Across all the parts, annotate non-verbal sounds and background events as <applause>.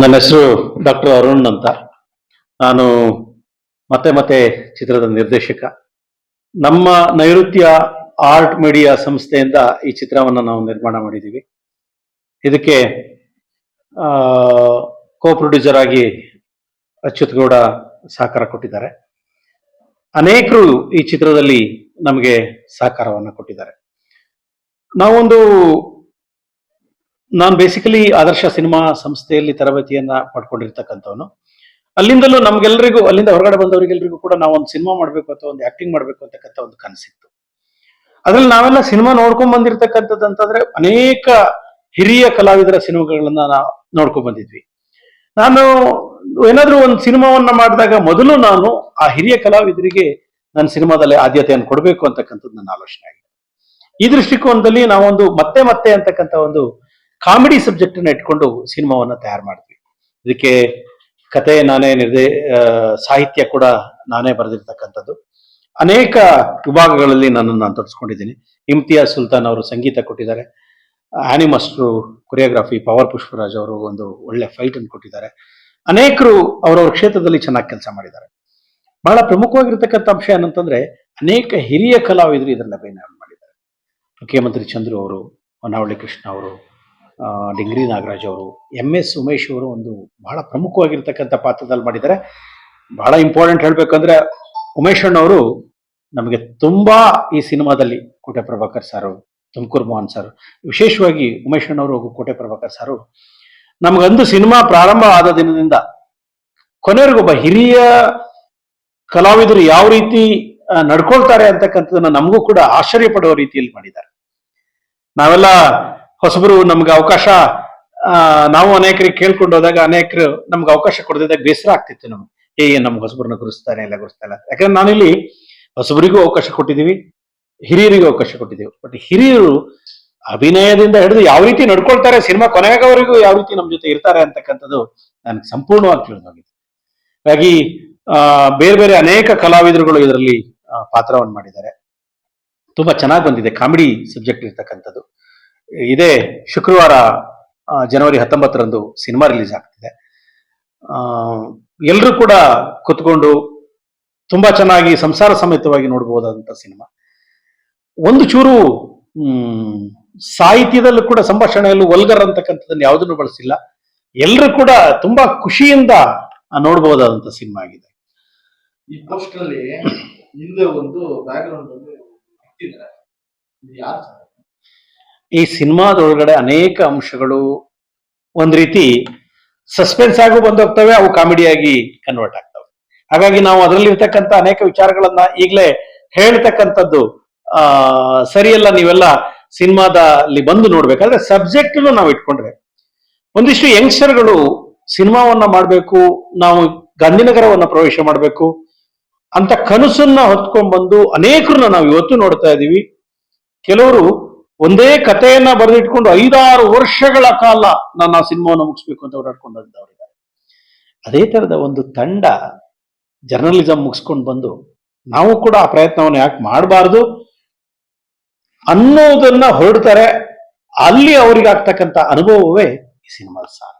ನನ್ನ ಹೆಸರು ಡಾಕ್ಟರ್ ಅರುಣ್ ಅಂತ. ನಾನು ಮತ್ತೆ ಮತ್ತೆ ಚಿತ್ರದ ನಿರ್ದೇಶಕ. ನಮ್ಮ ನೈಋತ್ಯ ಆರ್ಟ್ ಮೀಡಿಯಾ ಸಂಸ್ಥೆಯಿಂದ ಈ ಚಿತ್ರವನ್ನು ನಾವು ನಿರ್ಮಾಣ ಮಾಡಿದ್ದೀವಿ. ಇದಕ್ಕೆ ಕೋ ಪ್ರೊಡ್ಯೂಸರ್ ಆಗಿ ಅಚ್ಯುತ್ ಗೌಡ ಸಹಕಾರ ಕೊಟ್ಟಿದ್ದಾರೆ. ಅನೇಕರು ಈ ಚಿತ್ರದಲ್ಲಿ ನಮಗೆ ಸಹಕಾರವನ್ನು ಕೊಟ್ಟಿದ್ದಾರೆ. ನಾವೊಂದು ನಾನು ಬೇಸಿಕಲಿ ಆದರ್ಶ ಸಿನಿಮಾ ಸಂಸ್ಥೆಯಲ್ಲಿ ತರಬೇತಿಯನ್ನ ಪಡ್ಕೊಂಡಿರ್ತಕ್ಕಂಥವನು ಅಲ್ಲಿಂದಲೂ ನಮ್ಗೆಲ್ರಿಗೂ, ಅಲ್ಲಿಂದ ಹೊರಗಡೆ ಬಂದವರಿಗೆಲ್ಲರಿಗೂ ಕೂಡ ನಾವು ಒಂದು ಸಿನಿಮಾ ಮಾಡಬೇಕು ಅಥವಾ ಒಂದು ಆಕ್ಟಿಂಗ್ ಮಾಡಬೇಕು ಅಂತಕ್ಕಂಥ ಒಂದು ಕನಸಿತ್ತು. ಅದ್ರಲ್ಲಿ ನಾವೆಲ್ಲ ಸಿನಿಮಾ ನೋಡ್ಕೊಂಡ್ ಬಂದಿರತಕ್ಕಂಥದ್ದು ಅಂತಂದ್ರೆ ಅನೇಕ ಹಿರಿಯ ಕಲಾವಿದರ ಸಿನಿಮಾಗಳನ್ನ ನಾವು ನೋಡ್ಕೊಂಡ್ ಬಂದಿದ್ವಿ. ನಾನು ಏನಾದ್ರೂ ಒಂದು ಸಿನಿಮಾವನ್ನ ಮಾಡಿದಾಗ ಮೊದಲು ನಾನು ಆ ಹಿರಿಯ ಕಲಾವಿದರಿಗೆ ನನ್ನ ಸಿನಿಮಾದಲ್ಲಿ ಆದ್ಯತೆಯನ್ನು ಕೊಡಬೇಕು ಅಂತಕ್ಕಂಥದ್ದು ನನ್ನ ಆಲೋಚನೆ ಆಗಿದೆ. ಈ ದೃಷ್ಟಿಕೋನದಲ್ಲಿ ನಾವೊಂದು ಮತ್ತೆ ಮತ್ತೆ ಅಂತಕ್ಕಂಥ ಒಂದು ಕಾಮಿಡಿ ಸಬ್ಜೆಕ್ಟ್ ಅನ್ನ ಇಟ್ಕೊಂಡು ಸಿನಿಮಾವನ್ನ ತಯಾರು ಮಾಡ್ತೀವಿ. ಇದಕ್ಕೆ ಕತೆ ನಾನೇ ನಿರ್ದೇ ಸಾಹಿತ್ಯ ಕೂಡ ನಾನೇ ಬರೆದಿರ್ತಕ್ಕಂಥದ್ದು. ಅನೇಕ ವಿಭಾಗಗಳಲ್ಲಿ ನನ್ನನ್ನು ನಾನು ತೊಡಸ್ಕೊಂಡಿದ್ದೀನಿ. ಇಮ್ತಿಯಾಜ್ ಸುಲ್ತಾನ್ ಅವರು ಸಂಗೀತ ಕೊಟ್ಟಿದ್ದಾರೆ. ಆನಿಮಸ್ಟ್ರು ಕೊರಿಯೋಗ್ರಾಫಿ, ಪವರ್ ಪುಷ್ಪರಾಜ್ ಅವರು ಒಂದು ಒಳ್ಳೆ ಫೈಟ್ ಅನ್ನು ಕೊಟ್ಟಿದ್ದಾರೆ. ಅನೇಕರು ಅವರವ್ರ ಕ್ಷೇತ್ರದಲ್ಲಿ ಚೆನ್ನಾಗಿ ಕೆಲಸ ಮಾಡಿದ್ದಾರೆ. ಬಹಳ ಪ್ರಮುಖವಾಗಿರ್ತಕ್ಕಂಥ ಅಂಶ ಏನಂತಂದ್ರೆ, ಅನೇಕ ಹಿರಿಯ ಕಲಾವಿದರು ಇದರಲ್ಲಿ ಅಭಿನಯ ಮಾಡಿದ್ದಾರೆ. ಮುಖ್ಯಮಂತ್ರಿ ಚಂದ್ರು ಅವರು ಹೊನ್ನಾವಳಿ ಕೃಷ್ಣ ಅವರು ಡಿಂಗ್ರಿ ನಾಗರಾಜ್ ಅವರು ಎಂ ಎಸ್ ಉಮೇಶ್ ಅವರು ಒಂದು ಬಹಳ ಪ್ರಮುಖವಾಗಿರ್ತಕ್ಕಂಥ ಪಾತ್ರದಲ್ಲಿ ಮಾಡಿದ್ದಾರೆ. ಬಹಳ ಇಂಪಾರ್ಟೆಂಟ್ ಹೇಳಬೇಕಂದ್ರೆ ಉಮೇಶ್ ಅಣ್ಣವರು ನಮಗೆ ತುಂಬಾ ಈ ಸಿನಿಮಾದಲ್ಲಿ ಕೋಟೆ ಪ್ರಭಾಕರ್ ಸಾರು ತುಮಕೂರು ಮೋಹನ್ ಸರ್ ವಿಶೇಷವಾಗಿ ಉಮೇಶ್ ಅಣ್ಣವರು ಹಾಗೂ ಕೋಟೆ ಪ್ರಭಾಕರ್ ಸಾರು ನಮಗಂದು ಸಿನಿಮಾ ಪ್ರಾರಂಭ ಆದ ದಿನದಿಂದ ಕೊನೆವರೆಗೊಬ್ಬ ಹಿರಿಯ ಕಲಾವಿದರು ಯಾವ ರೀತಿ ನಡ್ಕೊಳ್ತಾರೆ ಅಂತಕ್ಕಂಥದ್ದನ್ನ ನಮಗೂ ಕೂಡ ಆಶ್ಚರ್ಯ ಪಡುವ ರೀತಿಯಲ್ಲಿ ಮಾಡಿದ್ದಾರೆ. ನಾವೆಲ್ಲ ಹೊಸಬರು ನಮ್ಗೆ ಅವಕಾಶ ನಾವು ಅನೇಕರಿಗೆ ಕೇಳ್ಕೊಂಡು ಹೋದಾಗ ಅನೇಕರು ನಮ್ಗೆ ಅವಕಾಶ ಕೊಡದಿದ್ದಾಗ ಬೇಸರ ಆಗ್ತಿತ್ತು ನಮ್ಗೆ. ಏ ನಮ್ಗೆ ಹೊಸಬರನ್ನ ಗುರುಸ್ತಾನೆ ಇಲ್ಲ ಗುರುಸ್ತಾ ಇಲ್ಲ ಯಾಕಂದ್ರೆ ನಾನಿಲ್ಲಿ ಹೊಸಬರಿಗೂ ಅವಕಾಶ ಕೊಟ್ಟಿದ್ದೀವಿ, ಹಿರಿಯರಿಗೂ ಅವಕಾಶ ಕೊಟ್ಟಿದ್ದೀವಿ. ಬಟ್ ಹಿರಿಯರು ಅಭಿನಯದಿಂದ ಹಿಡಿದು ಯಾವ ರೀತಿ ನಡ್ಕೊಳ್ತಾರೆ, ಸಿನಿಮಾ ಕೊನೆಯವರೆಗೂ ಯಾವ ರೀತಿ ನಮ್ಮ ಜೊತೆ ಇರ್ತಾರೆ ಅಂತಕ್ಕಂಥದ್ದು ನನಗೆ ಸಂಪೂರ್ಣವಾಗಿ ತಿಳಿದೋಗಿದೆ ಹಾಗಾಗಿ ಬೇರೆ ಬೇರೆ ಅನೇಕ ಕಲಾವಿದರುಗಳು ಇದರಲ್ಲಿ ಪಾತ್ರವನ್ನು ಮಾಡಿದ್ದಾರೆ. ತುಂಬಾ ಚೆನ್ನಾಗಿ ಬಂದಿದೆ, ಕಾಮಿಡಿ ಸಬ್ಜೆಕ್ಟ್ ಇರ್ತಕ್ಕಂಥದ್ದು. ಇದೇ ಶುಕ್ರವಾರ ಜನವರಿ ಹತ್ತೊಂಬತ್ತರಂದು ಸಿನಿಮಾ ರಿಲೀಸ್ ಆಗ್ತಿದೆ. ಎಲ್ಲರೂ ಕೂಡ ಕುತ್ಕೊಂಡು ತುಂಬಾ ಚೆನ್ನಾಗಿ ಸಂಸಾರ ಸಮೇತವಾಗಿ ನೋಡಬಹುದಾದಂತ ಸಿನಿಮಾ. ಒಂದು ಚೂರು ಸಾಹಿತ್ಯದಲ್ಲೂ ಕೂಡ ಸಂಭಾಷಣೆಯಲ್ಲೂ ವಲ್ಗರ್ ಅಂತಕ್ಕಂಥದ್ದನ್ನು ಯಾವುದನ್ನು ಬಳಸಿಲ್ಲ. ಎಲ್ಲರೂ ಕೂಡ ತುಂಬಾ ಖುಷಿಯಿಂದ ನೋಡಬಹುದಾದಂತ ಸಿನಿಮಾ ಆಗಿದೆ. ಈ ಪೋಸ್ಟ್ ಅಲ್ಲಿ ಹಿಂದೆ ಒಂದು ಬ್ಯಾಕ್ ಗ್ರೌಂಡ್ ಯಾರು ಈ ಸಿನಿಮಾದೊಳಗಡೆ ಅನೇಕ ಅಂಶಗಳು ಒಂದ್ ರೀತಿ ಸಸ್ಪೆನ್ಸ್ ಆಗು ಬಂದೋಗ್ತವೆ, ಅವು ಕಾಮಿಡಿಯಾಗಿ ಕನ್ವರ್ಟ್ ಆಗ್ತವೆ. ಹಾಗಾಗಿ ನಾವು ಅದರಲ್ಲಿ ಇರ್ತಕ್ಕಂಥ ಅನೇಕ ವಿಚಾರಗಳನ್ನ ಈಗಲೇ ಹೇಳ್ತಕ್ಕಂಥದ್ದು, ಆ, ಸರಿಯಲ್ಲ ನೀವೆಲ್ಲ ಸಿನಿಮಾದಲ್ಲಿ ಬಂದು ನೋಡ್ಬೇಕಾದ್ರೆ ಸಬ್ಜೆಕ್ಟ್ ನಾವು ಇಟ್ಕೊಂಡ್ರೆ. ಒಂದಿಷ್ಟು ಯಂಗ್ಸ್ಟರ್ಗಳು ಸಿನಿಮಾವನ್ನ ಮಾಡಬೇಕು, ನಾವು ಗಾಂಧಿನಗರವನ್ನ ಪ್ರವೇಶ ಮಾಡಬೇಕು ಅಂತ ಕನಸನ್ನ ಹೊತ್ಕೊಂಡ್ ಬಂದು ಅನೇಕರನ್ನ ನಾವು ಇವತ್ತು ನೋಡ್ತಾ ಇದ್ದೀವಿ ಕೆಲವರು ಒಂದೇ ಕಥೆಯನ್ನ ಬರೆದಿಟ್ಕೊಂಡು ಐದಾರು ವರ್ಷಗಳ ಕಾಲ ನಾನು ಆ ಸಿನಿಮಾವನ್ನು ಮುಗಿಸ್ಬೇಕು ಅಂತ ಓಡಾಡ್ಕೊಂಡಿದ್ದವರಿದ್ದಾರೆ. ಅದೇ ತರದ ಒಂದು ತಂಡ ಜರ್ನಲಿಸಂ ಮುಗಿಸ್ಕೊಂಡು ಬಂದು ನಾವು ಕೂಡ ಆ ಪ್ರಯತ್ನವನ್ನು ಯಾಕೆ ಮಾಡಬಾರ್ದು ಅನ್ನೋದನ್ನ ಹೊರಡ್ತಾರೆ, ಅಲ್ಲಿ ಅವರಿಗೆ ಆಗ್ತಕ್ಕಂಥ ಅನುಭವವೇ ಈ ಸಿನಿಮಾದ ಸಾರ.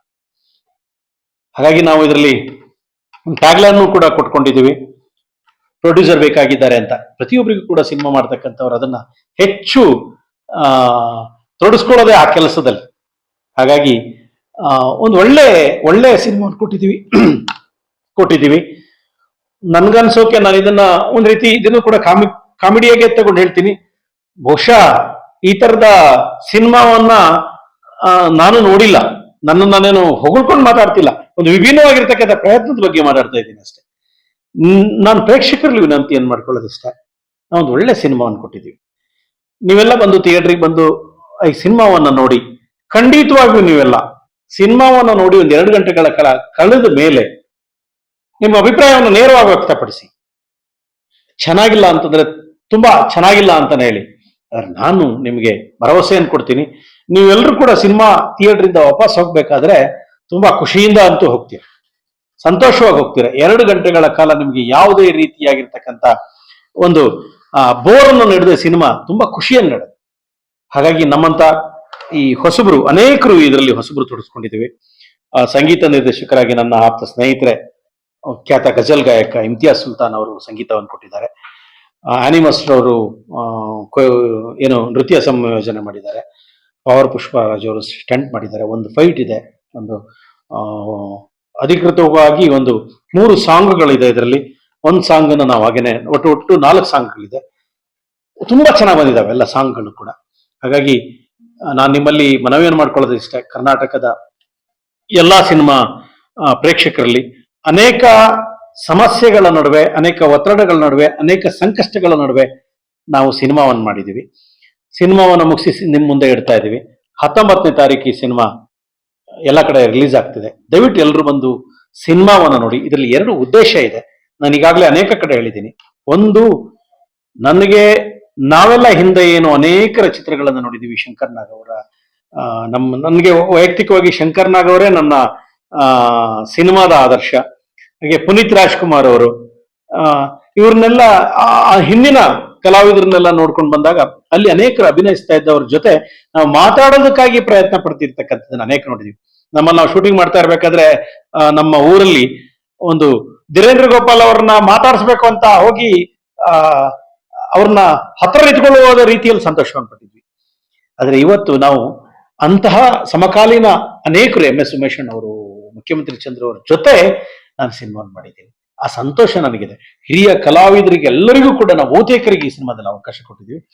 ಹಾಗಾಗಿ ನಾವು ಇದರಲ್ಲಿ ಟ್ಯಾಗ್ಲೈನ್ ಕೂಡ ಕೊಟ್ಕೊಂಡಿದ್ದೀವಿ. ಪ್ರೊಡ್ಯೂಸರ್ ಬೇಕಾಗಿದ್ದಾರೆ ಅಂತ. ಪ್ರತಿಯೊಬ್ಬರಿಗೂ ಕೂಡ ಸಿನಿಮಾ ಮಾಡ್ತಕ್ಕಂಥವ್ರು ಅದನ್ನ ಹೆಚ್ಚು ತೊಡಸ್ಕೊಳ್ಳೋದೇ ಆ ಕೆಲಸದಲ್ಲಿ. ಹಾಗಾಗಿ ಒಂದು ಒಳ್ಳೆ ಒಳ್ಳೆ ಸಿನಿಮಾ ಕೊಟ್ಟಿದ್ದೀವಿ. <clears throat> ಕೊಟ್ಟಿದ್ದೀವಿ. ನನ್ಗನ್ಸೋಕೆ ನಾನು ಇದನ್ನ ಒಂದ್ ರೀತಿ ಇದನ್ನು ಕೂಡ ಕಾಮಿ, ಕಾಮಿಡಿಯಾಗೆ ತಗೊಂಡು ಹೇಳ್ತೀನಿ. ಬಹುಶಃ ಈ ತರದ ಸಿನಿಮಾವನ್ನ ನಾನು ನೋಡಿಲ್ಲ. ನನ್ನ ನಾನೇನು ಹೊಗಳ್ಕೊಂಡು ಮಾತಾಡ್ತಿಲ್ಲ. ಒಂದು ವಿಭಿನ್ನವಾಗಿರ್ತಕ್ಕಂಥ ಪ್ರಯತ್ನದ ಬಗ್ಗೆ ಮಾತಾಡ್ತಾ ಇದ್ದೀನಿ ಅಷ್ಟೇ. ನಾನು ಪ್ರೇಕ್ಷಕರಲ್ಲಿ ವಿನಂತಿ ಏನ್ ಮಾಡ್ಕೊಳ್ಳೋದು ಇಷ್ಟ ನಾವು ಒಂದು ಒಳ್ಳೆ ಸಿನಿಮಾವನ್ನು ಕೊಟ್ಟಿದ್ದೀವಿ. ನೀವೆಲ್ಲ ಬಂದು ಥಿಯೇಟ್ರಿಗೆ ಬಂದು ಈ ಸಿನಿಮಾವನ್ನ ನೋಡಿ, ಖಂಡಿತವಾಗಿಯೂ ನೀವೆಲ್ಲ ಸಿನಿಮಾವನ್ನ ನೋಡಿ ಒಂದು ಎರಡು ಗಂಟೆಗಳ ಕಾಲ ಕಳೆದ ಮೇಲೆ ನಿಮ್ಮ ಅಭಿಪ್ರಾಯವನ್ನು ನೇರವಾಗಿ ವ್ಯಕ್ತಪಡಿಸಿ. ಚೆನ್ನಾಗಿಲ್ಲ ಅಂತಂದ್ರೆ ತುಂಬಾ ಚೆನ್ನಾಗಿಲ್ಲ ಅಂತಾನೆ ಹೇಳಿ. ನಾನು ನಿಮಗೆ ಭರವಸೆಯನ್ನು ಕೊಡ್ತೀನಿ. ನೀವೆಲ್ಲರೂ ಕೂಡ ಸಿನಿಮಾ ಥಿಯೇಟರ್ ವಾಪಸ್ ಹೋಗ್ಬೇಕಾದ್ರೆ ತುಂಬಾ ಖುಷಿಯಿಂದ ಅಂತೂ ಹೋಗ್ತೀರ. ಸಂತೋಷವಾಗಿ ಹೋಗ್ತೀರ. ಎರಡು ಗಂಟೆಗಳ ಕಾಲ ನಿಮಗೆ ಯಾವುದೇ ರೀತಿಯಾಗಿರ್ತಕ್ಕಂಥ ಒಂದು ಬೋರನ್ನು ನಡೆದ ಸಿನಿಮಾ ತುಂಬಾ ಖುಷಿಯನ್ನು ನಡೆದ ಹಾಗಾಗಿ ನಮ್ಮಂತ ಈ ಹೊಸಬರು ಅನೇಕರು ಇದರಲ್ಲಿ ಹೊಸಬರು ತೊಡಸ್ಕೊಂಡಿದ್ದೀವಿ. ಆ, ಸಂಗೀತ ನಿರ್ದೇಶಕರಾಗಿ ನನ್ನ ಆಪ್ತ ಸ್ನೇಹಿತರೆ ಖ್ಯಾತ ಗಜಲ್ ಗಾಯಕ ಇಮ್ತಿಯಾಜ್ ಸುಲ್ತಾನ್ ಅವರು ಸಂಗೀತವನ್ನು ಕೊಟ್ಟಿದ್ದಾರೆ. ಆನಿಮಸ್ ಅವರು ಏನು ನೃತ್ಯ ಸಂಯೋಜನೆ ಮಾಡಿದ್ದಾರೆ. ಪವರ್ ಪುಷ್ಪರಾಜ್ ಅವರು ಸ್ಟಂಟ್ ಮಾಡಿದ್ದಾರೆ. ಒಂದು ಫೈಟ್ ಇದೆ. ಒಂದು ಅಧಿಕೃತವಾಗಿ ಒಂದು ಮೂರು ಸಾಂಗ್ಗಳಿದೆ ಇದರಲ್ಲಿ. ಒಂದು ಸಾಂಗ್ ನಾವು ಹಾಗೇನೆ ಒಟ್ಟು ಒಟ್ಟು ನಾಲ್ಕು ಸಾಂಗ್ಗಳಿದೆ ತುಂಬಾ ಚೆನ್ನಾಗಿ ಬಂದಿದ್ದಾವೆ ಎಲ್ಲ ಸಾಂಗ್ಗಳು ಕೂಡ. ಹಾಗಾಗಿ ನಾನು ನಿಮ್ಮಲ್ಲಿ ಮನವಿಯನ್ನು ಮಾಡ್ಕೊಳ್ಳೋದು ಇಷ್ಟ. ಕರ್ನಾಟಕದ ಎಲ್ಲಾ ಸಿನಿಮಾ ಪ್ರೇಕ್ಷಕರಲ್ಲಿ ಅನೇಕ ಸಮಸ್ಯೆಗಳ ನಡುವೆ, ಅನೇಕ ಒತ್ತಡಗಳ ನಡುವೆ, ಅನೇಕ ಸಂಕಷ್ಟಗಳ ನಡುವೆ ನಾವು ಸಿನಿಮಾವನ್ನು ಮಾಡಿದ್ದೀವಿ ಸಿನಿಮಾವನ್ನು ಮುಗಿಸಿ ನಿಮ್ಮ ಮುಂದೆ ಇಡ್ತಾ ಇದ್ದೀವಿ ಹತ್ತೊಂಬತ್ತನೇ ತಾರೀಕು ಈ ಸಿನಿಮಾ, ಎಲ್ಲ ಕಡೆ ರಿಲೀಸ್ ಆಗ್ತಿದೆ. ದಯವಿಟ್ಟು ಎಲ್ಲರೂ ಬಂದು ಸಿನಿಮಾವನ್ನು ನೋಡಿ. ಇದರಲ್ಲಿ ಎರಡು ಉದ್ದೇಶ ಇದೆ. ನಾನು ಈಗಾಗಲೇ ಅನೇಕ ಕಡೆ ಹೇಳಿದ್ದೀನಿ. ಒಂದು, ನನಗೆ ನಾವೆಲ್ಲ ಹಿಂದೆ ಏನು ಅನೇಕ ಚಿತ್ರಗಳನ್ನು ನೋಡಿದ್ದೀವಿ ಶಂಕರ್ ನಾಗ್ ಅವರ ನಮ್ಮ ನನಗೆ ವೈಯಕ್ತಿಕವಾಗಿ ಶಂಕರ್ ನಾಗ್ ಅವರೇ ನನ್ನ ಸಿನಿಮಾದ ಆದರ್ಶ. ಹಾಗೆ ಪುನೀತ್ ರಾಜ್ಕುಮಾರ್ ಅವರು ಇವ್ರನ್ನೆಲ್ಲ, ಆ ಹಿಂದಿನ ಕಲಾವಿದರನ್ನೆಲ್ಲ ನೋಡ್ಕೊಂಡು ಬಂದಾಗ ಅಲ್ಲಿ ಅನೇಕರು ಅಭಿನಯಿಸ್ತಾ ಇದ್ದವ್ರ ಜೊತೆ ನಾವು ಮಾತಾಡೋದಕ್ಕಾಗಿ ಪ್ರಯತ್ನ ಪಡ್ತಿರ್ತಕ್ಕಂಥದ್ದನ್ನ ಅನೇಕ ನೋಡಿದೀವಿ. ನಮ್ಮಲ್ಲಿ ನಾವು ಶೂಟಿಂಗ್ ಮಾಡ್ತಾ ಇರ್ಬೇಕಾದ್ರೆ ನಮ್ಮ ಊರಲ್ಲಿ ಒಂದು ಧೀರೇಂದ್ರ ಗೋಪಾಲ್ ಅವ್ರನ್ನ ಮಾತಾಡಿಸ್ಬೇಕು ಅಂತ ಹೋಗಿ, ಆ, ಅವ್ರನ್ನ ಹತ್ರ ಇಟ್ಕೊಳ್ಳುವ ರೀತಿಯಲ್ಲಿ ಸಂತೋಷವನ್ನು ಪಟ್ಟಿದ್ವಿ. ಆದ್ರೆ ಇವತ್ತು ನಾವು ಅಂತಹ ಸಮಕಾಲೀನ ಅನೇಕರು ಎಂ ಎಸ್ ಉಮೇಶನ್ ಅವರು, ಮುಖ್ಯಮಂತ್ರಿ ಚಂದ್ರ ಅವರ ಜೊತೆ ನಾನು ಸಿನಿಮಾ ಮಾಡಿದ್ದೀನಿ. ಆ ಸಂತೋಷ ನನಗಿದೆ. ಹಿರಿಯ ಕಲಾವಿದರಿಗೆ ಎಲ್ಲರಿಗೂ ಕೂಡ ನಾವು ಬಹುತೇಕರಿಗೆ ಈ ಸಿನಿಮಾದಲ್ಲಿ ಅವಕಾಶ ಕೊಟ್ಟಿದ್ವಿ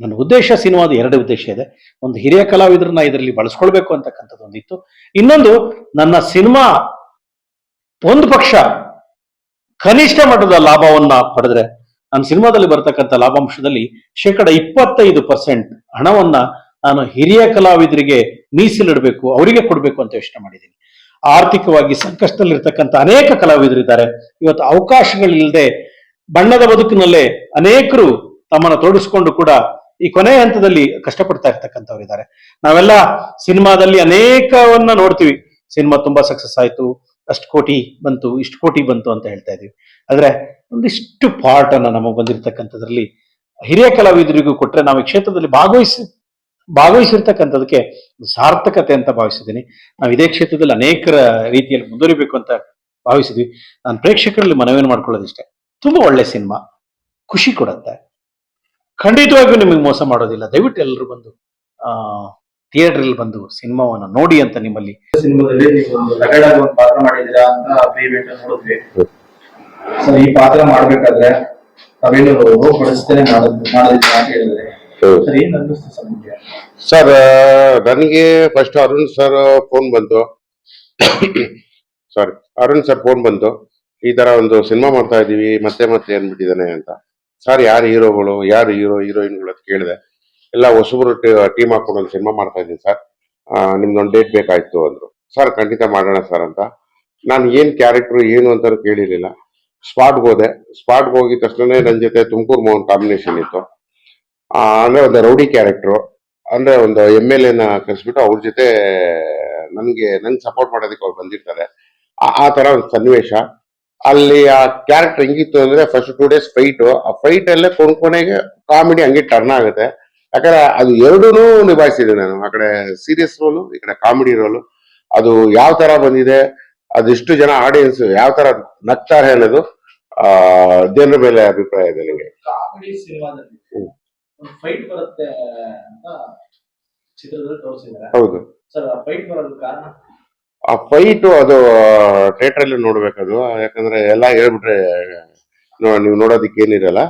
ನನ್ನ ಉದ್ದೇಶ ಸಿನಿಮಾದ ಎರಡು ಉದ್ದೇಶ ಇದೆ. ಒಂದು ಹಿರಿಯ ಕಲಾವಿದರನ್ನ ಇದರಲ್ಲಿ ಬಳಸ್ಕೊಳ್ಬೇಕು ಅಂತಕ್ಕಂಥದ್ದು ಒಂದಿತ್ತು. ಇನ್ನೊಂದು, ನನ್ನ ಸಿನಿಮಾ ಒಂದು ಪಕ್ಷ ಕನಿಷ್ಠ ಮಟ್ಟದ ಲಾಭವನ್ನ ಪಡೆದ್ರೆ ನಾನು ಸಿನಿಮಾದಲ್ಲಿ ಬರ್ತಕ್ಕಂಥ ಲಾಭಾಂಶದಲ್ಲಿ ಶೇಕಡ ಇಪ್ಪತ್ತೈದು ಪರ್ಸೆಂಟ್ ಹಣವನ್ನ ನಾನು ಹಿರಿಯ ಕಲಾವಿದರಿಗೆ ಮೀಸಲಿಡಬೇಕು, ಅವರಿಗೆ ಕೊಡಬೇಕು ಅಂತ ಯೋಚನೆ ಮಾಡಿದ್ದೀನಿ. ಆರ್ಥಿಕವಾಗಿ ಸಂಕಷ್ಟದಲ್ಲಿರ್ತಕ್ಕಂಥ ಅನೇಕ ಕಲಾವಿದರಿದ್ದಾರೆ. ಇವತ್ತು ಅವಕಾಶಗಳಿಲ್ಲದೆ ಬಣ್ಣದ ಬದುಕಿನಲ್ಲೇ ಅನೇಕರು ತಮ್ಮನ್ನು ತೋಡಿಸಿಕೊಂಡು ಕೂಡ ಈ ಕೊನೆಯ ಹಂತದಲ್ಲಿ ಕಷ್ಟಪಡ್ತಾ ಇರ್ತಕ್ಕಂಥವ್ರಿದ್ದಾರೆ. ನಾವೆಲ್ಲ ಸಿನಿಮಾದಲ್ಲಿ ಅನೇಕವನ್ನ ನೋಡ್ತೀವಿ. ಸಿನಿಮಾ ತುಂಬಾ ಸಕ್ಸಸ್ ಆಯ್ತು. ಅಷ್ಟು ಕೋಟಿ ಬಂತು, ಇಷ್ಟು ಕೋಟಿ ಬಂತು ಅಂತ ಹೇಳ್ತಾ ಇದೀವಿ. ಆದ್ರೆ ಒಂದಿಷ್ಟು ಪಾರ್ಟ್ ಅನ್ನ ನಮಗೆ ಬಂದಿರತಕ್ಕಂಥದ್ರಲ್ಲಿ ಹಿರಿಯ ಕಲಾವಿದರಿಗೂ ಕೊಟ್ಟರೆ ನಾವು ಈ ಕ್ಷೇತ್ರದಲ್ಲಿ ಭಾಗವಹಿಸಿ, ಭಾಗವಹಿಸಿರ್ತಕ್ಕಂಥದಕ್ಕೆ ಸಾರ್ಥಕತೆ ಅಂತ ಭಾವಿಸಿದ್ದೀನಿ. ನಾವು ಇದೇ ಕ್ಷೇತ್ರದಲ್ಲಿ ಅನೇಕರ ರೀತಿಯಲ್ಲಿ ಮುಂದುವರಿಬೇಕು ಅಂತ ಭಾವಿಸಿದ್ವಿ. ನಾನು ಪ್ರೇಕ್ಷಕರಲ್ಲಿ ಮನವಿಯನ್ನು ಮಾಡ್ಕೊಳ್ಳೋದಿಷ್ಟೇ. ತುಂಬಾ ಒಳ್ಳೆ ಸಿನಿಮಾ. ಖುಷಿ ಕೊಡುತ್ತೆ. ಖಂಡಿತವಾಗಿಯೂ ನಿಮಗೆ ಮೋಸ ಮಾಡೋದಿಲ್ಲ. ದಯವಿಟ್ಟು ಎಲ್ಲರೂ ಬಂದು ಥಿಯೇಟರ್ ಬಂದು ಸಿನಿಮಾವನ್ನ ನೋಡಿ ಅಂತ ನಿಮ್ಮಲ್ಲಿ ಸಿನಿಮಾದಲ್ಲಿ ನೀವು ಒಂದು ಲಗಡಾಗಿ ಒಂದು ಪಾತ್ರ ಮಾಡಿದ್ದೀರಾ ಅಂತ ಪೇಮೆಂಟ್ ನೋಡಿದ್ವಿ. ಸರ್ ಈ ಪಾತ್ರ ಮಾಡ್ಬೇಕಾದ್ರೆ ತಾವೇನು ಪಡಿಸ್ತೇನೆ ಮಾಡೋದು ಮಾಡೋದಿಲ್ಲ ಅಂತ ಹೇಳಿದ್ರೆ. ಸರ್ ಏನ್ ಅನ್ನಿಸ್ತು ಸರ್ ನಿಮ್ಗೆ? ಸರ್ ನನಗೆ ಫಸ್ಟ್ ಅರುಣ್ ಸರ್ ಫೋನ್ ಬಂತು. ಸಾರಿ ಅರುಣ್ ಸರ್ ಫೋನ್ ಬಂತು. ಈ ತರ ಒಂದು ಸಿನಿಮಾ ಮಾಡ್ತಾ ಇದೀವಿ ಮತ್ತೆ ಮತ್ತೆ ಏನ್ಬಿಟ್ಟಿದ್ದಾನೆ ಅಂತ. ಸರ್ ಯಾರು ಹೀರೋಗಳು ಯಾರು ಹೀರೋ ಹೀರೋಯಿನ್ಗಳು ಅಂತ ಕೇಳಿದೆ. ಎಲ್ಲ ಹೊಸಬ್ರು ಟೀಮ್ ಹಾಕೊಂಡು ಒಂದು ಸಿನಿಮಾ ಮಾಡ್ತಾ ಇದ್ದೀನಿ ಸರ್. ನಿಮ್ದೊಂದು ಡೇಟ್ ಬೇಕಾಯ್ತು ಅಂದ್ರು. ಸರ್, ಖಂಡಿತ ಮಾಡೋಣ ಸರ್ ಅಂತ. ನಾನು ಏನ್ ಕ್ಯಾರೆಕ್ಟರ್ ಏನು ಅಂತ ಕೇಳಿರ್ಲಿಲ್ಲ. ಸ್ಪಾಟ್ಗೆ ಹೋದೆ. ಸ್ಪಾಟ್ಗೆ ಹೋಗಿದ ತಕ್ಷಣ ನನ್ನ ಜೊತೆ ತುಮಕೂರು ಮೋಹನ್ ಕಾಂಬಿನೇಷನ್ ಇತ್ತು. ಅಂದ್ರೆ ಒಂದು ರೌಡಿ ಕ್ಯಾರೆಕ್ಟ್ರು ಅಂದ್ರೆ ಒಂದು ಎಂ ಎಲ್ ಎನ ಕರೆಸ್ಬಿಟ್ಟು ಅವ್ರ ಜೊತೆ ನನ್ಗೆ ನನ್ಗೆ ಸಪೋರ್ಟ್ ಮಾಡೋದಕ್ಕೆ ಅವ್ರು ಬಂದಿರ್ತಾರೆ. ಆ- ತರ ಒಂದು ಸನ್ನಿವೇಶ. ಅಲ್ಲಿ ಆ ಕ್ಯಾರೆಕ್ಟರ್ ಹೆಂಗಿತ್ತು ಅಂದ್ರೆ ಫಸ್ಟ್ ಟೂ ಡೇಸ್ ಫೈಟ್ ಆ ಫೈಟ್ ಅಲ್ಲೇ ಕೊನೆ ಕೊನೆಗೆ ಕಾಮಿಡಿ ಹಂಗೆ ಟರ್ನ್ ಆಗುತ್ತೆ. ಯಾಕಂದ್ರೆ ಅದು ಎರಡೂ ನಿಭಾಯಿಸಿದೆ ನಾನು. ಆ ಕಡೆ ಸೀರಿಯಸ್ ರೋಲು ಈ ಕಡೆ ಕಾಮಿಡಿ ರೋಲು ಅದು ಯಾವ ತರ ಬಂದಿದೆ ಅದೆಷ್ಟು ಜನ ಆಡಿಯನ್ಸ್ ಯಾವ ತರ ನಗ್ತಾರೆ ಅನ್ನೋದು ಆ ಜನರ ಮೇಲೆ ಅಭಿಪ್ರಾಯ ಇದೆ ನನಗೆ ಕಾಮಿಡಿ ಸಿನಿಮಾದಲ್ಲಿ ಒಂದು ಫೈಟ್ ಬರುತ್ತೆ ಅಂತ ಚಿತ್ರದಲ್ಲಿ ತೋರಿಸಿದ್ದಾರೆ. ಹೌದು. ಸರ್ ಆ ಫೈಟ್ ಬರೋದು ಕಾರಣ? ಆ ಫೈಟ್ ಅದು ಥಿಯೇಟರ್ ಅಲ್ಲಿ ನೋಡ್ಬೇಕದು. ಯಾಕಂದ್ರೆ ಎಲ್ಲ ಹೇಳ್ಬಿಟ್ರೆ ನೋ- ನೀವು ನೋಡೋದಕ್ಕೆ ಏನಿರಲ್ಲ.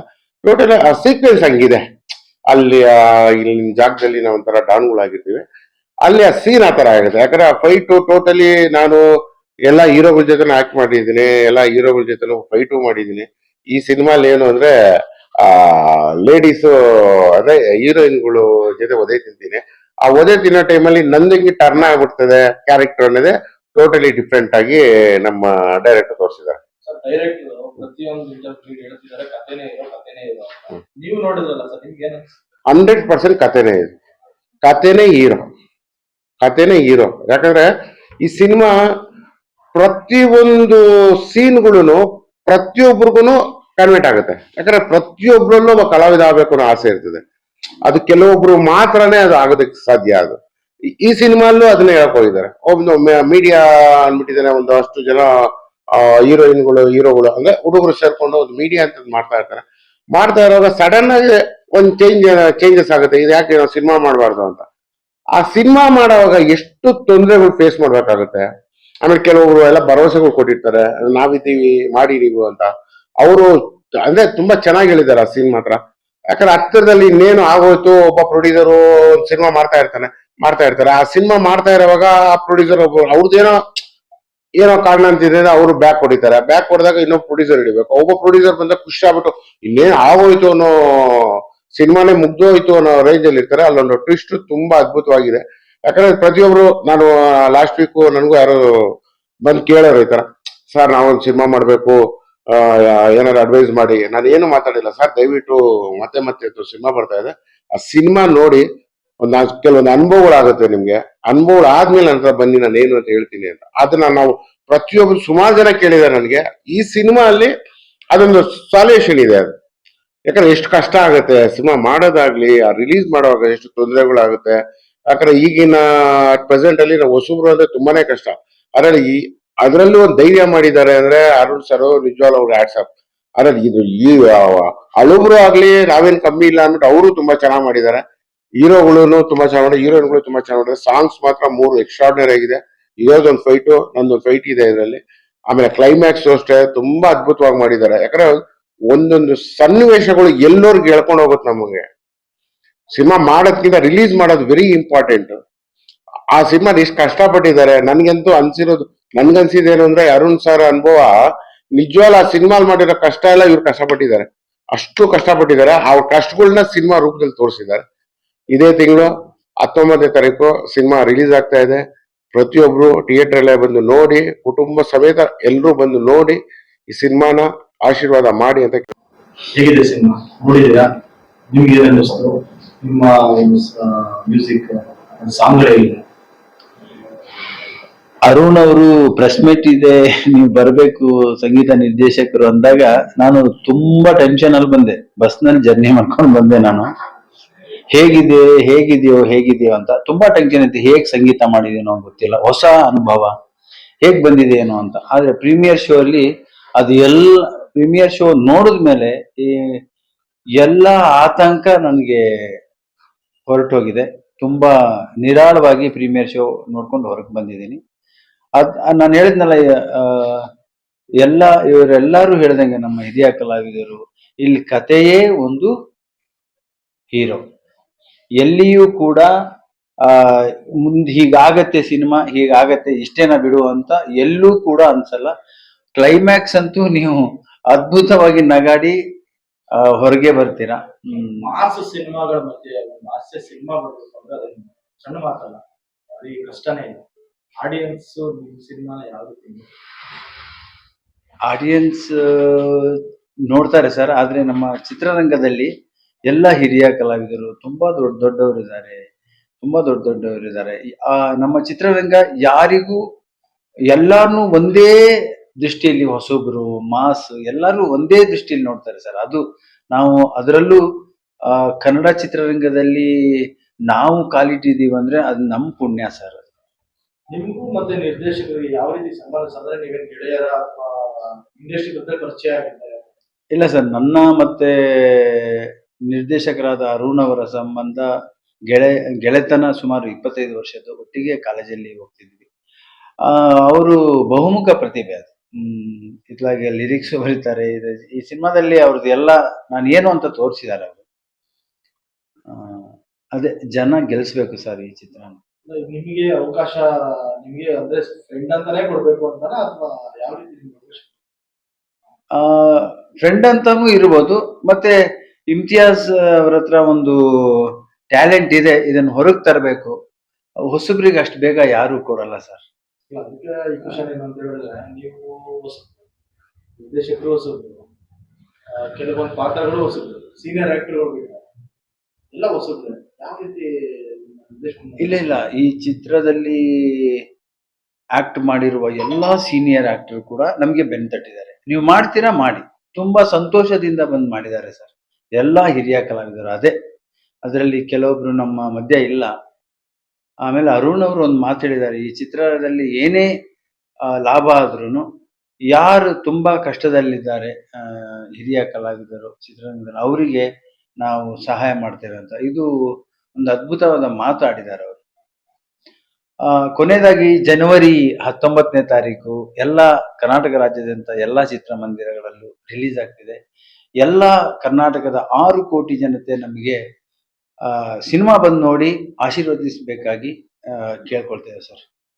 ಟೋಟಲ್ ಆ ಸೀಕ್ವೆನ್ಸ್ ಹಂಗಿದೆ. ಅಲ್ಲಿ ಆ, ಇಲ್ಲಿ ನಿಮ್ ಜಾಗದಲ್ಲಿ ನಾವು ಒಂಥರ ಡಾನ್ಗಳಾಗಿರ್ತೀವಿ ಅಲ್ಲಿ ಆ ಸೀನ್ ಆ ತರ ಆಗುತ್ತೆ. ಯಾಕಂದ್ರೆ ಆ ಫೈಟ್ ಟೋಟಲಿ ನಾನು ಎಲ್ಲ ಹೀರೋಗಳ ಜೊತೆ ಆಕ್ಟ್ ಮಾಡಿದ್ದೀನಿ ಎಲ್ಲ ಹೀರೋಗಳ ಜೊತೆ ಫೈಟು ಮಾಡಿದ್ದೀನಿ. ಈ ಸಿನಿಮಾಲಿ ಏನು ಅಂದ್ರೆ ಆ ಲೇಡೀಸು ಅದೇ ಹೀರೋಯಿನ್ಗಳು ಜೊತೆ ಒದೆ ತಿಂತೀನಿ. ಆ ಒದೆ ತಿನ್ನೋ ಟೈಮಲ್ಲಿ ನಂದಿಗೆ ಟರ್ನ್ ಆಗ್ಬಿಡ್ತದೆ ಕ್ಯಾರೆಕ್ಟರ್ ಅನ್ನೋದೇ ಟೋಟಲಿ ಡಿಫ್ರೆಂಟ್ ಆಗಿ ನಮ್ಮ ಡೈರೆಕ್ಟರ್ ತೋರಿಸಿದ್ದಾರೆ. ಡೈರೆಕ್ಟ್ ಪ್ರತಿಯೊಂದು ಇಂಟರ್ವ್ಯೂ ಹೇಳ್ತಿದ್ದಾರೆ ಕಥೆನೇ ಇರೋ ಕಥೆನೇ ಇರೋ. ನೀವು ನೋಡಿದ್ರಲ್ಲ ಸರ್ ನಿಮ್ಗೆ ಏನ್? ಹಂಡ್ರೆಡ್ ಪರ್ಸೆಂಟ್ ಕಥೆನೇ ಇದೆ. ಕಥೆನೇ ಹೀರೋ. ಕಥೆನೇ ಹೀರೋ. ಯಾಕಂದ್ರೆ ಈ ಸಿನಿಮಾ ಪ್ರತಿಯೊಂದು ಸೀನ್ಗಳು ಪ್ರತಿಯೊಬ್ಬರಿಗೂ ಕನ್ವರ್ಟ್ ಆಗುತ್ತೆ. ಯಾಕಂದ್ರೆ ಪ್ರತಿಯೊಬ್ಬರಲ್ಲೂ ಒಬ್ಬ ಕಲಾವಿದ ಆಗಬೇಕು ಅನ್ನೋ ಆಸೆ ಇರ್ತದೆ. ಅದು ಕೆಲವೊಬ್ರು ಮಾತ್ರನೇ ಅದು ಆಗೋದಕ್ಕೆ ಸಾಧ್ಯ ಅದು. ಈ- ಸಿನಿಮಾಲ್ಲೂ ಅದನ್ನ ಹೇಳಕ್ ಹೋಗಿದ್ದಾರೆ ಒಬ್ಬ ಮೀಡಿಯಾ ಅನ್ಬಿಟ್ಟಿದ್ದಾರೆ ಒಂದಷ್ಟು ಜನ ಹೀರೋಯಿನ್ಗಳು, ಹೀರೋಗಳು ಅಂದ್ರೆ ಹುಡುಗರು ಸೇರ್ಕೊಂಡು ಒಂದು ಮೀಡಿಯಾ ಅಂತ ಮಾಡ್ತಾ ಇರ್ತಾರೆ. ಮಾಡ್ತಾ ಇರುವಾಗ ಸಡನ್ ಆಗಿ ಒಂದು ಚೇಂಜ್ ಚೇಂಜಸ್ ಆಗುತ್ತೆ. ಇದು ಯಾಕೆ ನಾವು ಸಿನಿಮಾ ಮಾಡಬಾರ್ದು ಅಂತ. ಆ ಸಿನಿಮಾ ಮಾಡುವಾಗ ಎಷ್ಟು ತೊಂದರೆಗಳು ಫೇಸ್ ಮಾಡ್ಬೇಕಾಗುತ್ತೆ. ಆಮೇಲೆ ಕೆಲವೊಬ್ರು ಎಲ್ಲ ಭರವಸೆಗಳು ಕೊಟ್ಟಿರ್ತಾರೆ. ನಾವಿದ್ದೀವಿ, ಮಾಡಿ ನೀವು ಅಂತ. ಅವರು ಅಂದ್ರೆ ತುಂಬಾ ಚೆನ್ನಾಗಿ ಹೇಳಿದ್ದಾರೆ ಆ ಸೀನ್ ಮಾತ್ರ. ಯಾಕಂದ್ರೆ ಹತ್ತಿರದಲ್ಲಿ ಇನ್ನೇನು ಆಗೋಯ್ತು, ಒಬ್ಬ ಪ್ರೊಡ್ಯೂಸರು ಸಿನಿಮಾ ಮಾಡ್ತಾ ಇರ್ತಾನೆ, ಮಾಡ್ತಾ ಇರ್ತಾರೆ. ಆ ಸಿನಿಮಾ ಮಾಡ್ತಾ ಇರುವಾಗ ಆ ಪ್ರೊಡ್ಯೂಸರ್ ಒಬ್ಬ ಅವ್ರದ್ದೇನೋ ಏನೋ ಕಾರಣ ಅಂತಿದ್ರೆ ಅವರು ಬ್ಯಾಕ್ ಹೊಡಿತಾರೆ. ಬ್ಯಾಕ್ ಹೊಡೆದಾಗ ಇನ್ನೊಬ್ಬ ಪ್ರೊಡ್ಯೂಸರ್ ಹಿಡಿಬೇಕು. ಒಬ್ಬ ಪ್ರೊಡ್ಯೂಸರ್ ಬಂದಾಗ ಖುಷಿ ಆಗ್ಬಿಟ್ಟು ಇನ್ನೇನ್ ಆಗೋಯ್ತು ಅನ್ನೋ ಸಿನಿಮಾನೇ ಮುಗ್ದೋಯ್ತು ಅನ್ನೋ ರೇಂಜ್ ಅಲ್ಲಿ ಇರ್ತಾರೆ. ಅಲ್ಲೊಂದು ಟ್ವಿಸ್ಟ್ ತುಂಬಾ ಅದ್ಭುತವಾಗಿದೆ. ಯಾಕಂದ್ರೆ ಪ್ರತಿಯೊಬ್ರು ನಾನು ಲಾಸ್ಟ್ ವೀಕ್ ನನಗೂ ಯಾರು ಬಂದು ಕೇಳೋರು ಈ ತರ ಸರ್, ನಾವೊಂದು ಸಿನಿಮಾ ಮಾಡ್ಬೇಕು. ಏನಾದ್ರು ಅಡ್ವೈಸ್ ಮಾಡಿ. ನಾನು ಏನು ಮಾತಾಡಿಲ್ಲ. ಸರ್, ದಯವಿಟ್ಟು ಮತ್ತೆ ಮತ್ತೆ ಸಿನಿಮಾ ಬರ್ತಾ ಇದೆ. ಆ ಸಿನಿಮಾ ನೋಡಿ ಒಂದು ಕೆಲವೊಂದು ಅನುಭವಗಳಾಗುತ್ತೆ ನಿಮ್ಗೆ. ಅನುಭವಗಳು ಆದ್ಮೇಲೆ ನಂತರ ಬನ್ನಿ ನಾನು ಏನು ಅಂತ ಹೇಳ್ತೀನಿ ಅಂತ. ಅದನ್ನ ನಾವು ಪ್ರತಿಯೊಬ್ಬರು ಸುಮಾರು ಜನ ಕೇಳಿದ್ದಾರೆ ನನಗೆ. ಈ ಸಿನಿಮಾ ಅಲ್ಲಿ ಅದೊಂದು ಸಾಲ್ಯೂಷನ್ ಇದೆ ಅದು. ಯಾಕಂದ್ರೆ ಎಷ್ಟು ಕಷ್ಟ ಆಗುತ್ತೆ. ಸಿನಿಮಾ ಮಾಡೋದಾಗ್ಲಿ, ಆ ರಿಲೀಸ್ ಮಾಡುವಾಗ ಎಷ್ಟು ತೊಂದರೆಗಳಾಗುತ್ತೆ. ಯಾಕಂದ್ರೆ ಈಗಿನ ಪ್ರೆಸೆಂಟ್ ಅಲ್ಲಿ ನಾವು ಹೊಸಬ್ರು ಅಂದ್ರೆ ತುಂಬಾನೇ ಕಷ್ಟ. ಅದ್ರಲ್ಲಿ ಈ, ಅದರಲ್ಲೂ ಒಂದು ಧೈರ್ಯ ಮಾಡಿದ್ದಾರೆ ಅಂದ್ರೆ ಅರುಣ್ ಸರ್ ನಿಜವಾಗ್ಲೂ ಅವ್ರ ಆಟ್ಸಪ್ ಅದ್ರಲ್ಲಿ ಇದು ಈ ಹಳುಬ್ರು ಆಗ್ಲಿ, ನಾವೇನ್ ಕಮ್ಮಿ ಇಲ್ಲ ಅಂದ್ಬಿಟ್ಟು ಅವರು ತುಂಬಾ ಚೆನ್ನಾಗಿ ಮಾಡಿದ್ದಾರೆ. ಹೀರೋಗಳು ತುಂಬಾ ಚೆನ್ನಾಗಿ ಹೀರೋಯಿನ್ಗಳು ತುಂಬಾ ಚೆನ್ನಾಗಿ ಸಾಂಗ್ಸ್ ಮಾತ್ರ ಮೂರು ಎಕ್ಸ್ಟ್ರಾರ್ಡಿನರಿ ಆಗಿದೆ. ಇರೋದೊಂದು ಫೈಟು ನಂದೊಂದು ಫೈಟ್ ಇದೆ ಇದರಲ್ಲಿ. ಆಮೇಲೆ ಕ್ಲೈಮ್ಯಾಕ್ಸ್ ಅಷ್ಟೇ, ತುಂಬಾ ಅದ್ಭುತವಾಗಿ ಮಾಡಿದ್ದಾರೆ. ಯಾಕಂದ್ರೆ ಒಂದೊಂದು ಸನ್ನಿವೇಶಗಳು ಎಲ್ಲರಿಗೂ ಹೇಳ್ಕೊಂಡು ಹೋಗುತ್ತೆ ನಮಗೆ. ಸಿನಿಮಾ ಮಾಡೋದ್ಕಿಂತ ರಿಲೀಸ್ ಮಾಡೋದು ವೆರಿ ಇಂಪಾರ್ಟೆಂಟ್ ಆ ಸಿನಿಮಾ ಇಷ್ಟು ಕಷ್ಟಪಟ್ಟಿದ್ದಾರೆ. ನನ್ಗಂತೂ ಅನ್ಸಿರೋದು ನನ್ಗನ್ಸಿದೇನು ಅಂದ್ರೆ ಅರುಣ್ ಸರ್ ಅನುಭವ, ನಿಜವಾಗ್ಲೂ ಆ ಸಿನಿಮಾ ಮಾಡಿರೋ ಕಷ್ಟ ಎಲ್ಲ ಇವ್ರು ಕಷ್ಟಪಟ್ಟಿದ್ದಾರೆ. ಅಷ್ಟು ಕಷ್ಟಪಟ್ಟಿದ್ದಾರೆ. ಆ ಕಷ್ಟಗಳನ್ನ ಸಿನಿಮಾ ರೂಪದಲ್ಲಿ ತೋರಿಸಿದ್ದಾರೆ. ಇದೇ ತಿಂಗಳು ಹತ್ತೊಂಬತ್ತನೇ ತಾರೀಕು ಸಿನಿಮಾ ರಿಲೀಸ್ ಆಗ್ತಾ ಇದೆ. ಪ್ರತಿಯೊಬ್ರು ಥಿಯೇಟರ್ ಅಲ್ಲೇ ಬಂದು ನೋಡಿ ಕುಟುಂಬ ಸಮೇತ ಎಲ್ಲರೂ ಬಂದು ನೋಡಿ ಈ ಸಿನಿಮಾನ ಆಶೀರ್ವಾದ ಮಾಡಿ ಅಂತ ಹೇಗಿದೆ ಸಿನಿಮಾ? ನೋಡಿದೀರಾ ನಿಮ್ಗೆ ಏನಿಸ್ತು ಅನ್ನಿಸ್ತು ನಿಮ್ಮ ಮ್ಯೂಸಿಕ್ ಸಾಂಗ್ ಅರುಣ್ ಅವರು ಪ್ರೆಸ್ ಮೀಟ್ ಇದೆ ನೀವು ಬರಬೇಕು ಸಂಗೀತ ನಿರ್ದೇಶಕರು ಅಂದಾಗ ನಾನು ತುಂಬಾ ಟೆನ್ಷನ್ ಅಲ್ಲಿ ಬಂದೆ. ಬಸ್ನಲ್ಲಿ ಜರ್ನಿ ಮಾಡ್ಕೊಂಡು ಬಂದೆ ನಾನು. ಹೇಗಿದೆ, ಹೇಗಿದೆಯೋ ಹೇಗಿದೆಯೋ ಅಂತ ತುಂಬಾ ಟೆನ್ಷನ್ ಇತ್ತು. ಹೇಗ್ ಸಂಗೀತ ಮಾಡಿದೇನೋ ಗೊತ್ತಿಲ್ಲ. ಹೊಸ ಅನುಭವ. ಹೇಗ್ ಬಂದಿದೆಯೇನೋ ಅಂತ. ಆದ್ರೆ ಪ್ರೀಮಿಯರ್ ಶೋ ಅಲ್ಲಿ ಅದು ಎಲ್ಲ ಪ್ರೀಮಿಯರ್ ಶೋ ನೋಡಿದ್ಮೇಲೆ ಈ ಎಲ್ಲ ಆತಂಕ ನನಗೆ ಹೊರಟೋಗಿದೆ. ತುಂಬಾ ನಿರಾಳವಾಗಿ ಪ್ರೀಮಿಯರ್ ಶೋ ನೋಡ್ಕೊಂಡು ಹೊರಗೆ ಬಂದಿದ್ದೀನಿ. ಅದ್, ನಾನು ಹೇಳಿದ್ನಲ್ಲ ಎಲ್ಲ, ಇವರೆಲ್ಲರೂ ಹೇಳ್ದಂಗೆ ನಮ್ಮ ಹಿರಿಯ ಕಲಾವಿದರು, ಇಲ್ಲಿ ಕಥೆಯೇ ಒಂದು ಹೀರೋ. ಎಲ್ಲಿಯೂ ಕೂಡ ಮುಂದೆ ಮುಂದ್ ಹೀಗಾಗತ್ತೆ ಸಿನಿಮಾ ಹೀಗಾಗತ್ತೆ ಇಷ್ಟೇನ ಬಿಡು ಅಂತ ಎಲ್ಲೂ ಕೂಡ ಅನ್ಸಲ್ಲ. ಕ್ಲೈಮ್ಯಾಕ್ಸ್ ಅಂತೂ ನೀವು ಅದ್ಭುತವಾಗಿ ನಗಾಡಿ ಹೊರಗೆ ಬರ್ತೀರಾ. ಮಾಸ್ ಸಿನಿಮಾಗಳ ಮಧ್ಯೆ ಹಾಸ್ಯ ಸಿನಿಮಾ ಬರ್ಬೇಕಂದ್ರೆ ಅದು ಸಣ್ಣ ಮಾತಲ್ಲ ಭಾರಿ ಕಷ್ಟನೇ ಇಲ್ಲ ಆಡಿಯನ್ಸ್ ನಿಮ್ಮ ಸಿನಿಮಾನ ಯಾವ ರೀತಿ ಆಡಿಯನ್ಸ್ ನೋಡ್ತಾರೆ ಸರ್ ಆದ್ರೆ ನಮ್ಮ ಚಿತ್ರರಂಗದಲ್ಲಿ ಎಲ್ಲ ಹಿರಿಯ ಕಲಾವಿದರು ತುಂಬಾ ದೊಡ್ಡ ದೊಡ್ಡವರು ಇದ್ದಾರೆ ತುಂಬಾ ದೊಡ್ಡ ದೊಡ್ಡವರು ಇದ್ದಾರೆ ಆ ನಮ್ಮ ಚಿತ್ರರಂಗ ಯಾರಿಗೂ ಎಲ್ಲಾರು ಒಂದೇ ದೃಷ್ಟಿಯಲ್ಲಿ ಹೊಸೊಬ್ರು ಮಾಸ್ ಎಲ್ಲರೂ ಒಂದೇ ದೃಷ್ಟಿಯಲ್ಲಿ ನೋಡ್ತಾರೆ ಸರ್. ಅದು ನಾವು ಅದರಲ್ಲೂ ಆ, ಕನ್ನಡ ಚಿತ್ರರಂಗದಲ್ಲಿ ನಾವು ಕಾಲಿಟ್ಟಿದೀವಿ ಅಂದ್ರೆ ಅದು ನಮ್ಮ ಪುಣ್ಯ ಸರ್. ನಿಮಗೂ ಮತ್ತೆ ನಿರ್ದೇಶಕರಿಗೆ ಯಾವ ರೀತಿ ಸಂಬಂಧ ಅಂದ್ರೆ ನೀವೇನು ಗೆಳೆಯರ ಇಂಡಸ್ಟ್ರಿ ಜೊತೆ ಪರಿಚಯ ಆಗಿದ್ದಾರೆ? ಇಲ್ಲ ಸರ್ ನನ್ನ ಮತ್ತೆ ನಿರ್ದೇಶಕರಾದ ಅರುಣ್ ಅವರ ಸಂಬಂಧ ಗೆಳೆ ಗೆಳೆತನ ಸುಮಾರು ಇಪ್ಪತ್ತೈದು ವರ್ಷದ ಒಟ್ಟಿಗೆ ಕಾಲೇಜಲ್ಲಿ ಹೋಗ್ತಿದ್ವಿ. ಆ ಅವರು ಬಹುಮುಖ ಪ್ರತಿಭೆ ಅದು. ಇತ್ಲಾಗೆ ಲಿರಿಕ್ಸ್ ಬರೀತಾರೆ. ಈ ಸಿನಿಮಾದಲ್ಲಿ ಅವ್ರದ್ದು ಎಲ್ಲ ನಾನು ಏನು ಅಂತ ತೋರಿಸಿದ್ದಾರೆ ಅವರು. ಅದೇ ಜನ ಗೆಲ್ಲಿಸ್ಬೇಕು ಸರ್ ಈ ಚಿತ್ರ. ನಿಮಗೆ ಅವಕಾಶ ನಿಮಗೆ ಅಂದ್ರೆ ಫ್ರೆಂಡ್ ಅಂತಾನೆ ಕೊಡ್ಬೇಕು ಅಂತಾನೆ ಅಥವಾ ಯಾವ ರೀತಿ? ಫ್ರೆಂಡ್ ಅಂತಾನೂ ಇರ್ಬೋದು. ಮತ್ತೆ ಇಮ್ತಿಯಾಜ್ ಅವ್ರ ಹತ್ರ ಒಂದು ಟ್ಯಾಲೆಂಟ್ ಇದೆ ಇದನ್ನ ಹೊರಗೆ ತರಬೇಕು. ಹೊಸಬ್ರಿಗೆ ಅಷ್ಟು ಬೇಗ ಯಾರು ಕೊಡಲ್ಲ ಸರ್. ಇಲ್ಲ, ಅದಕ್ಕೆ ಈ ಕ್ವಶನ್ ಏನಂತ ಹೇಳಿದ್ರೆ ನೀವು ಹೊಸ ನಿರ್ದೇಶಕರು ಹೊಸಬ್ರು ಆ, ಕೆಲವೊಂದು ಪಾತ್ರಗಳು ಹೊಸಬ್ರು ಸೀನಿಯರ್ ಆಕ್ಟರ್ಗಳು ಎಲ್ಲ ಹೊಸಬ್ರು. ಯಾವ ರೀತಿ ಇಲ್ಲ ಇಲ್ಲ. ಈ ಚಿತ್ರದಲ್ಲಿ ಆಕ್ಟ್ ಮಾಡಿರುವ ಎಲ್ಲಾ ಸೀನಿಯರ್ ಆಕ್ಟರ್ ಕೂಡ ನಮಗೆ ಬೆನ್ ತಟ್ಟಿದ್ದಾರೆ ನೀವು ಮಾಡ್ತೀರಾ ಮಾಡಿ. ತುಂಬಾ ಸಂತೋಷದಿಂದ ಬಂದ್ ಮಾಡಿದ್ದಾರೆ ಸರ್. ಎಲ್ಲಾ ಹಿರಿಯ ಕಲಾವಿದರು ಅದೇ. ಅದರಲ್ಲಿ ಕೆಲವೊಬ್ರು ನಮ್ಮ ಮಧ್ಯ ಇಲ್ಲ. ಆಮೇಲೆ ಅರುಣ್ ಅವರು ಒಂದು ಮಾತು ಹೇಳಿದ್ದಾರೆ ಈ ಚಿತ್ರದಲ್ಲಿ ಏನೇ ಲಾಭ ಆದ್ರೂ ಯಾರು ತುಂಬಾ ಕಷ್ಟದಲ್ಲಿದ್ದಾರೆ ಹಿರಿಯ ಕಲಾವಿದರು ಚಿತ್ರರಂಗದಲ್ಲಿ ಅವರಿಗೆ ನಾವು ಸಹಾಯ ಮಾಡ್ತೇವೆ ಅಂತ. ಇದು ಒಂದು ಅದ್ಭುತವಾದ ಮಾತಾಡಿದ್ದಾರೆ ಅವರು. ಕೊನೆಯದಾಗಿ ಜನವರಿ ಹತ್ತೊಂಬತ್ತನೇ ತಾರೀಕು, ಎಲ್ಲ ಕರ್ನಾಟಕ ರಾಜ್ಯದಂತ ಎಲ್ಲ ಚಿತ್ರಮಂದಿರಗಳಲ್ಲೂ ರಿಲೀಸ್ ಆಗ್ತಿದೆ. ಎಲ್ಲ ಕರ್ನಾಟಕದ ಆರು ಕೋಟಿ ಜನತೆ ನಮಗೆ ಸಿನಿಮಾ ಬಂದು ನೋಡಿ ಆಶೀರ್ವದಿಸಬೇಕಾಗಿ ಕೇಳ್ಕೊಳ್ತೇವೆ ಸರ್.